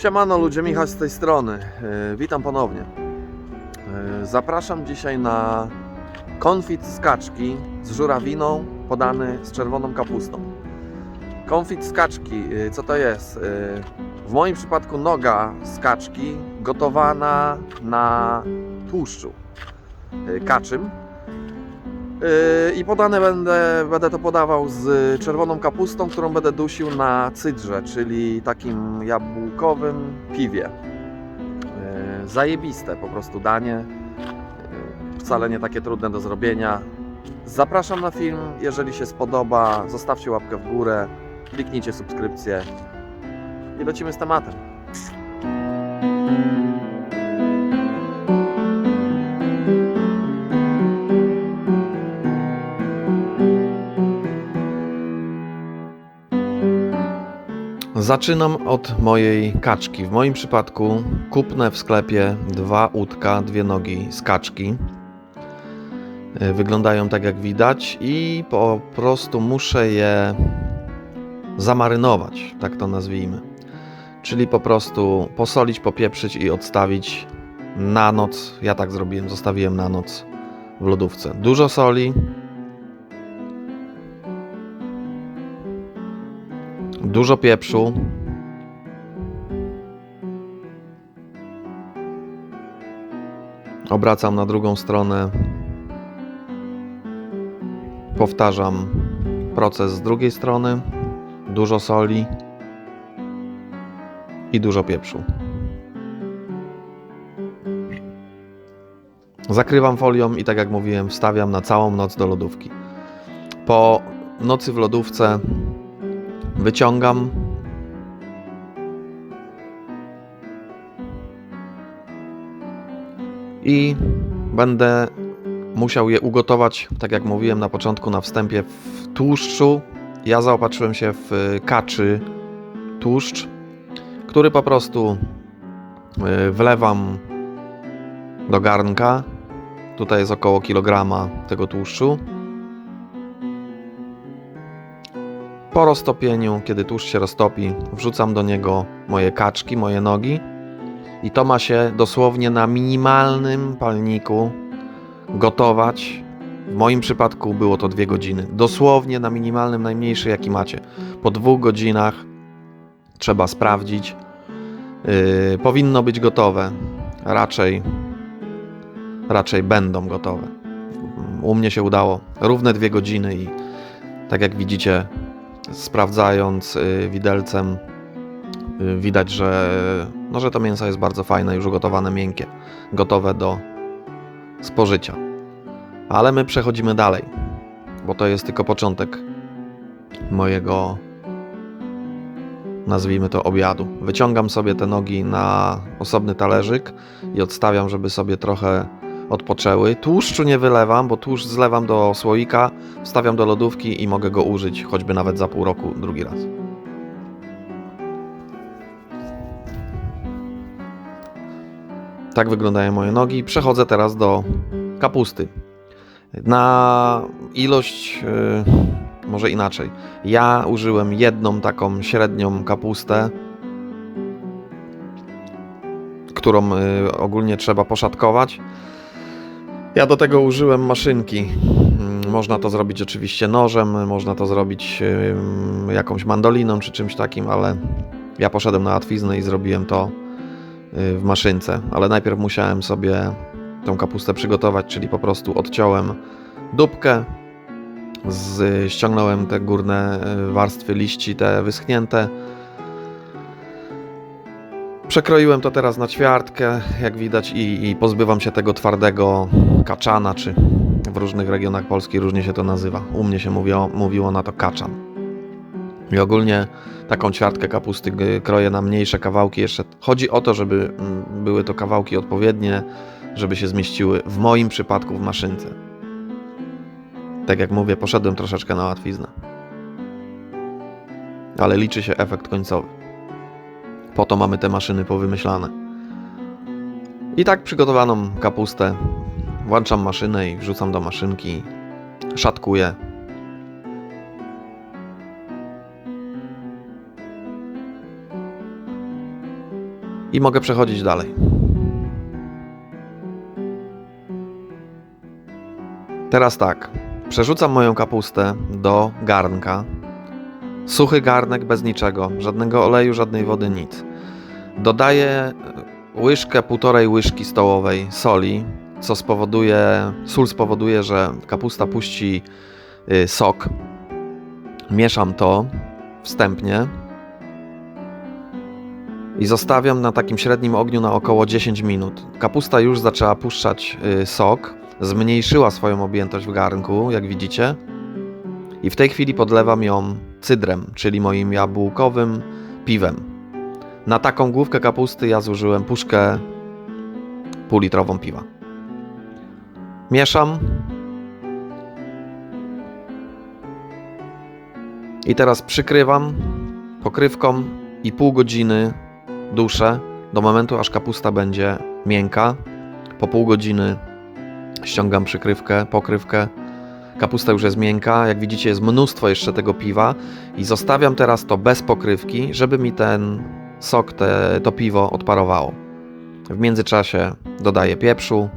Siemano ludzie, Michał z tej strony. E, Witam ponownie. E, Zapraszam dzisiaj na konfit z kaczki z żurawiną podany z czerwoną kapustą. Konfit z kaczki, e, co to jest? W moim przypadku noga z kaczki gotowana na tłuszczu kaczym. E, I podane będę, będę to podawał z czerwoną kapustą, którą będę dusił na cydrze, czyli takim jabłkowym piwie. E, Zajebiste po prostu danie. E, Wcale nie takie trudne do zrobienia. Zapraszam na film. Jeżeli się spodoba, zostawcie łapkę w górę, kliknijcie subskrypcję i lecimy z tematem. Zaczynam od mojej kaczki. W moim przypadku kupnę w sklepie dwa łódka, dwie nogi z kaczki. E, Wyglądają tak jak widać i po prostu muszę je zamarynować, tak to nazwijmy. Czyli po prostu posolić, popieprzyć i odstawić na noc. Ja tak zrobiłem, zostawiłem na noc w lodówce. Dużo soli, dużo pieprzu. Obracam na drugą stronę. Powtarzam proces z drugiej strony. Dużo soli i dużo pieprzu. Zakrywam folią i tak jak mówiłem, wstawiam na całą noc do lodówki. Po nocy w lodówce wyciągam. I będę musiał je ugotować, tak jak mówiłem na początku, na wstępie w tłuszczu. Ja zaopatrzyłem się w kaczy tłuszcz, który po prostu y, wlewam do garnka. Tutaj jest około kilograma tego tłuszczu. Po roztopieniu, kiedy tłuszcz się roztopi, wrzucam do niego moje kaczki, moje nogi i to ma się dosłownie na minimalnym palniku gotować. W moim przypadku było to dwie godziny. Dosłownie na minimalnym, najmniejszy jaki macie. Po dwóch godzinach trzeba sprawdzić. Yy, powinno być gotowe. Raczej, raczej będą gotowe. U mnie się udało równe dwie godziny i tak jak widzicie, sprawdzając y, widelcem, y, widać, że, no, że to mięso jest bardzo fajne, już ugotowane, miękkie, gotowe do spożycia. Ale my przechodzimy dalej, bo to jest tylko początek mojego, nazwijmy to, obiadu. Wyciągam sobie te nogi na osobny talerzyk i odstawiam, żeby sobie trochę odpoczęły. Tłuszczu nie wylewam, bo tłuszcz zlewam do słoika, wstawiam do lodówki i mogę go użyć choćby nawet za pół roku drugi raz. Tak wyglądają moje nogi. Przechodzę teraz do kapusty. Na ilość, yy, może inaczej. Ja użyłem jedną taką średnią kapustę, którą yy, ogólnie trzeba poszatkować. Ja do tego użyłem maszynki. Mm, Można to zrobić oczywiście nożem, można to zrobić jakąś mandoliną czy czymś takim, ale ja poszedłem na łatwiznę i zrobiłem to y, w maszynce. Ale najpierw musiałem sobie tą kapustę przygotować, czyli po prostu odciąłem dupkę, ściągnąłem te górne y, warstwy liści, te wyschnięte. Przekroiłem to teraz na ćwiartkę, jak widać, i, i pozbywam się tego twardego kaczana, czy w różnych regionach Polski różnie się to nazywa. U mnie się mówiło, mówiło na to kaczan. I ogólnie taką ćwiartkę kapusty kroję na mniejsze kawałki. Jeszcze chodzi o to, żeby mm, były to kawałki odpowiednie, żeby się zmieściły w moim przypadku w maszynce. Tak jak mówię, poszedłem troszeczkę na łatwiznę. Ale liczy się efekt końcowy. Po to mamy te maszyny powymyślane. I tak przygotowaną kapustę włączam maszynę i wrzucam do maszynki. Szatkuję. I mogę przechodzić dalej. Teraz tak. Przerzucam moją kapustę do garnka. Suchy garnek bez niczego, żadnego oleju, żadnej wody, nic. Dodaję łyżkę, półtorej łyżki stołowej soli, co spowoduje, sól spowoduje, że kapusta puści y, sok. Mieszam to wstępnie i zostawiam na takim średnim ogniu na około 10 minut. Kapusta już zaczęła puszczać y, sok, zmniejszyła swoją objętość w garnku, jak widzicie. I w tej chwili podlewam ją cydrem, czyli moim jabłkowym piwem. Na taką główkę kapusty ja zużyłem puszkę półlitrową piwa. Mieszam. I teraz przykrywam pokrywką i pół godziny duszę do momentu, aż kapusta będzie miękka. Po pół godziny ściągam przykrywkę, pokrywkę. Kapusta już jest miękka, jak widzicie jest mnóstwo jeszcze tego piwa i zostawiam teraz to bez pokrywki, żeby mi ten sok, te, to piwo odparowało. W międzyczasie dodaję pieprzu.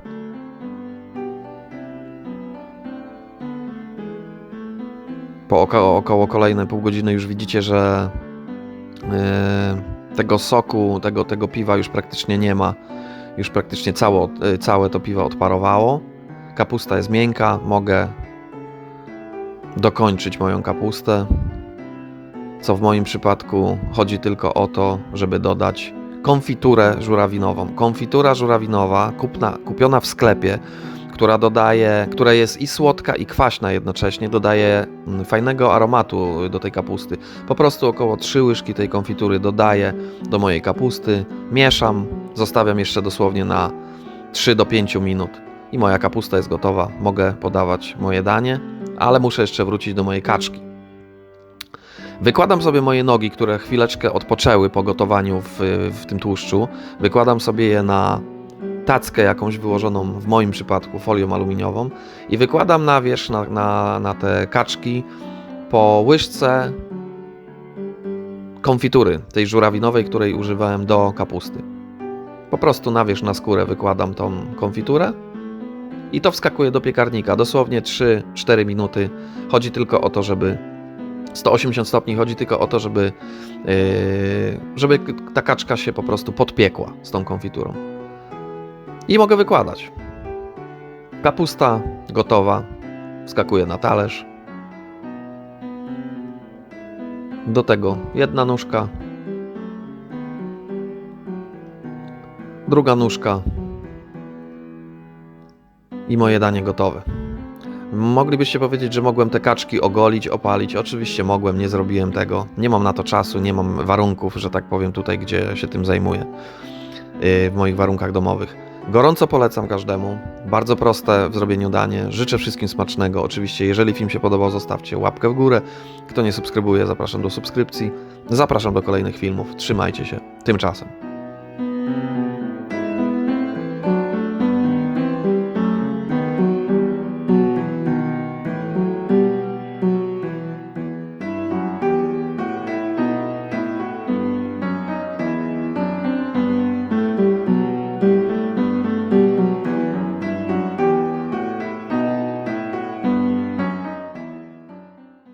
Po około, około kolejne pół godziny już widzicie, że yy, tego soku, tego, tego piwa już praktycznie nie ma. Już praktycznie cało, yy, całe to piwo odparowało. Kapusta jest miękka, mogę dokończyć moją kapustę. Co w moim przypadku chodzi tylko o to, żeby dodać konfiturę żurawinową. Konfitura żurawinowa kupna, kupiona w sklepie, która dodaje, która jest i słodka i kwaśna jednocześnie, dodaje mm, fajnego aromatu do tej kapusty. Po prostu około 3 łyżki tej konfitury dodaję do mojej kapusty, mieszam, zostawiam jeszcze dosłownie na 3 do 5 minut i moja kapusta jest gotowa. Mogę podawać moje danie, ale muszę jeszcze wrócić do mojej kaczki. Wykładam sobie moje nogi, które chwileczkę odpoczęły po gotowaniu w, w tym tłuszczu. Wykładam sobie je na tackę jakąś wyłożoną, w moim przypadku, folią aluminiową i wykładam na wierzch, na, na, na te kaczki po łyżce konfitury, tej żurawinowej, której używałem do kapusty. Po prostu na wierzch, na skórę wykładam tą konfiturę i to wskakuje do piekarnika. Dosłownie 3-4 minuty. Chodzi tylko o to, żeby 180 stopni chodzi tylko o to, żeby, yy, żeby ta kaczka się po prostu podpiekła z tą konfiturą. I mogę wykładać. Kapusta gotowa. Wskakuje na talerz. Do tego jedna nóżka. Druga nóżka. I moje danie gotowe. Moglibyście powiedzieć, że mogłem te kaczki ogolić, opalić. Oczywiście mogłem, nie zrobiłem tego. Nie mam na to czasu, nie mam warunków, że tak powiem, tutaj, gdzie się tym zajmuję, yy, w moich warunkach domowych. Gorąco polecam każdemu. Bardzo proste w zrobieniu danie. Życzę wszystkim smacznego. Oczywiście, jeżeli film się podobał, zostawcie łapkę w górę. Kto nie subskrybuje, zapraszam do subskrypcji. Zapraszam do kolejnych filmów. Trzymajcie się. Tymczasem.